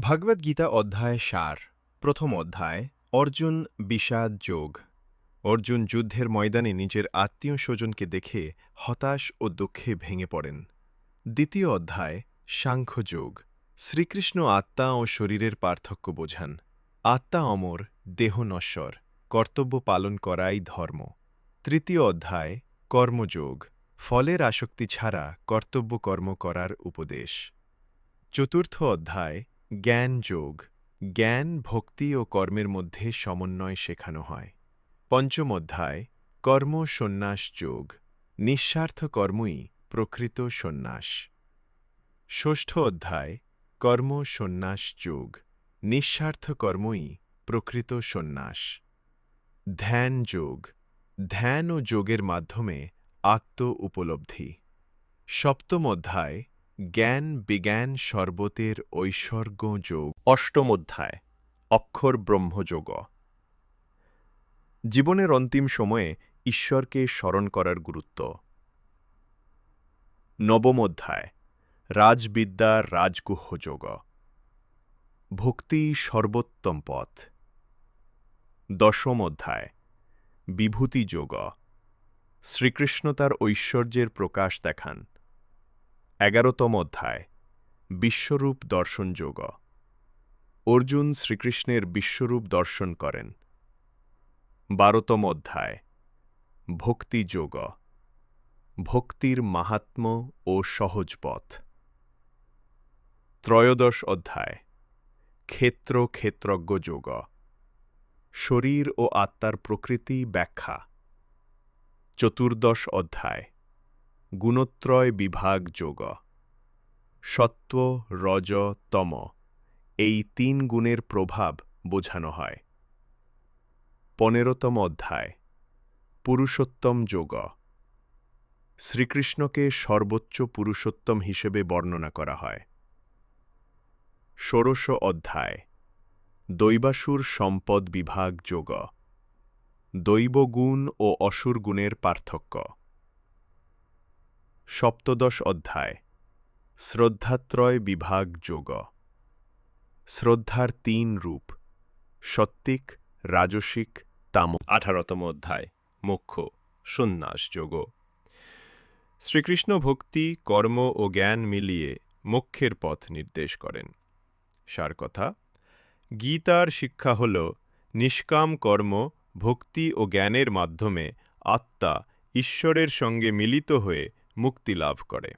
ভগবদ্গীতা অধ্যায় সার, প্রথম অধ্যায়, অর্জুন বিষাদ যোগ। অর্জুন যুদ্ধের ময়দানে নিজের আত্মীয় স্বজনকে দেখে হতাশ ও দুঃখে ভেঙে পড়েন। দ্বিতীয় অধ্যায় সাংখ্যযোগ শ্রীকৃষ্ণ আত্মা ও শরীরের পার্থক্য বোঝান। আত্মা অমর, দেহ নশ্বর, কর্তব্য পালন করাই ধর্ম। তৃতীয় অধ্যায় কর্মযোগ ফলের আসক্তি ছাড়া কর্তব্য কর্ম করার উপদেশ। চতুর্থ অধ্যায় জ্ঞান যোগ। জ্ঞান, ভক্তি ও কর্মের মধ্যে সমন্বয় শেখানো হয়। পঞ্চম অধ্যায়, কর্ম সন্ন্যাস যোগ। নিঃস্বার্থ কর্মই প্রকৃত সন্ন্যাস। ষষ্ঠ অধ্যায়, কর্ম সন্ন্যাস যোগ। নিঃস্বার্থ কর্মই প্রকৃত সন্ন্যাস। ধ্যান যোগ। ধ্যান ও যোগের মাধ্যমে আত্ম উপলব্ধি। সপ্তম অধ্যায় জ্ঞান বিজ্ঞান সর্বতের ঐশ্বর্য যোগ। অষ্টম অধ্যায়, অক্ষর ব্রহ্মযোগ। জীবনের অন্তিম সময়ে ঈশ্বরকে স্মরণ করার গুরুত্ব। নবম অধ্যায় রাজবিদ্যার রাজগুহ্য যোগ। ভক্তি সর্বোত্তম পথ। দশম অধ্যায়, বিভূতি যোগ। শ্রীকৃষ্ণ তার ঐশ্বর্যের প্রকাশ দেখান। এগারোতম অধ্যায়, বিশ্বরূপ দর্শন যোগ। অর্জুন শ্রীকৃষ্ণের বিশ্বরূপ দর্শন করেন। বারোতম অধ্যায়, ভক্তি যোগ। ভক্তির মাহাত্ম্য ও সহজ পথ। ত্রয়োদশ অধ্যায়, ক্ষেত্র ক্ষেত্রজ্ঞ যোগ। শরীর ও আত্মার প্রকৃতি ব্যাখ্যা। চতুর্দশ অধ্যায় গুণত্রয় বিভাগ যোগ। সত্ত্ব, রজ, তম, এই তিন গুণের প্রভাব বোঝানো হয়। পনেরোতম অধ্যায়, পুরুষোত্তম যোগ। শ্রীকৃষ্ণকে সর্বোচ্চ পুরুষোত্তম হিসেবে বর্ণনা করা হয়। ষোড়শ অধ্যায়, দৈবাসুর সম্পদ বিভাগ যোগ। দৈবগুণ ও অসুর গুণের পার্থক্য। সপ্তদশ অধ্যায়, শ্রদ্ধাত্রয় বিভাগ যোগ। শ্রদ্ধার তিন রূপ, সত্ত্বিক, রাজসিক, তাম। আঠারোতম অধ্যায় মুখ্য সন্ন্যাস যোগ। শ্রীকৃষ্ণ ভক্তি, কর্ম ও জ্ঞান মিলিয়ে মোক্ষের পথ নির্দেশ করেন। সার কথা, গীতার শিক্ষা হল নিষ্কাম কর্ম ভক্তি ও জ্ঞানের মাধ্যমে আত্মা ঈশ্বরের সঙ্গে মিলিত হয়ে মুক্তি লাভ করে।